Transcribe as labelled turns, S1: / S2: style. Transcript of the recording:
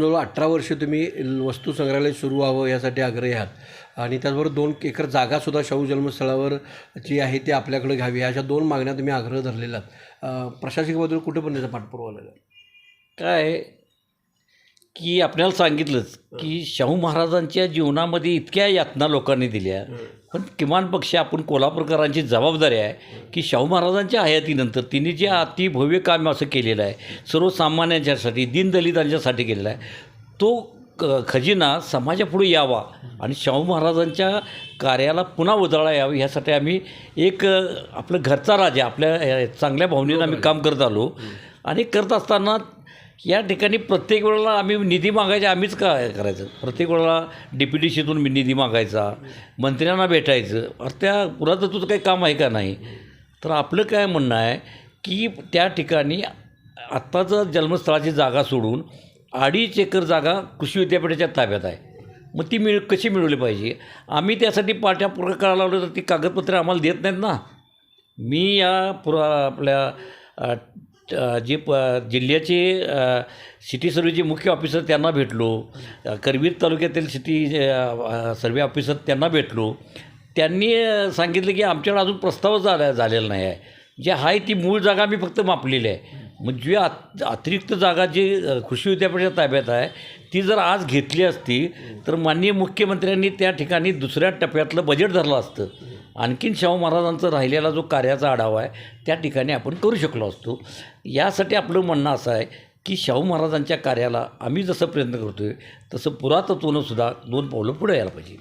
S1: जवळजवळ अठरा वर्ष तुम्ही वस्तू संग्रहालय सुरू व्हावं यासाठी आग्रही आहात. आणि त्याचबरोबर दोन एकर जागासुद्धा शाहू जन्मस्थळावर जी आहे ती आपल्याकडे घ्यावी. अशा दोन मागण्या तुम्ही आग्रह धरलेला आहात. प्रशासकीय बाजूला कुठे पण त्याचा पाठपुरावा लागेल.
S2: काय? आहे की आपल्याला सांगितलंच की शाहू महाराजांच्या जीवनामध्ये इतक्या यातना लोकांनी दिल्या. पण किमान पक्ष आपण कोल्हापूरकरांची जबाबदारी आहे की शाहू महाराजांच्या हयातीनंतर तिने जे अति भव्य काम असं केलेलं आहे सर्वसामान्यांच्यासाठी दीनदलितांच्यासाठी केलेलं आहे तो क खजिना समाजापुढे यावा आणि शाहू महाराजांच्या कार्याला पुन्हा उजळा यावी ह्यासाठी आम्ही एक आपलं घरचा राजा आपल्या चांगल्या भावनेनं आम्ही काम करत आलो. आणि करत असताना या ठिकाणी प्रत्येक वेळेला आम्ही निधी मागायचा आम्हीच काय करायचं? प्रत्येक वेळेला डिप्युटेशीतून मी निधी मागायचा मंत्र्यांना भेटायचं. अरे त्या पुरातत्वचं काही काम आहे का नाही? तर आपलं काय म्हणणं आहे की त्या ठिकाणी आत्ताचं जन्मस्थळाची जागा सोडून अडीच एकर जागा कृषी विद्यापीठाच्या ताब्यात आहे. मग ती मिळ कशी मिळवली पाहिजे? आम्ही त्यासाठी पाठ्यापुरं करायला लावलं तर ती कागदपत्रे आम्हाला देत नाहीत ना. मी या पुरा आपल्या जे प जिल्ह्याचे सिटी सर्वेचे मुख्य ऑफिसर त्यांना भेटलो. करवीर तालुक्यातील सिटी सर्वे ऑफिसर त्यांना भेटलो. त्यांनी सांगितलं की आमच्याकडे अजून प्रस्तावच झाला झालेला नाही आहे. जे आहे ती मूळ जागा मी फक्त मापलेली आहे. म्हणजे जी अत अतिरिक्त जागा जी कृषी विद्यापीठाच्या ताब्यात आहे ती जर आज घेतली असती तर माननीय मुख्यमंत्र्यांनी त्या ठिकाणी दुसऱ्या टप्प्यातलं बजेट धरलं असतं. आणखीन शाहू महाराजांचं राहिलेला जो कार्याचा आढावा आहे त्या ठिकाणी आपण करू शकलो असतो. यासाठी आपलं म्हणणं असं आहे की शाहू महाराजांच्या कार्याला आम्ही जसं प्रयत्न करतो आहे तसं पुरातत्वनंसुद्धा दोन पावलं पुढे यायला पाहिजे.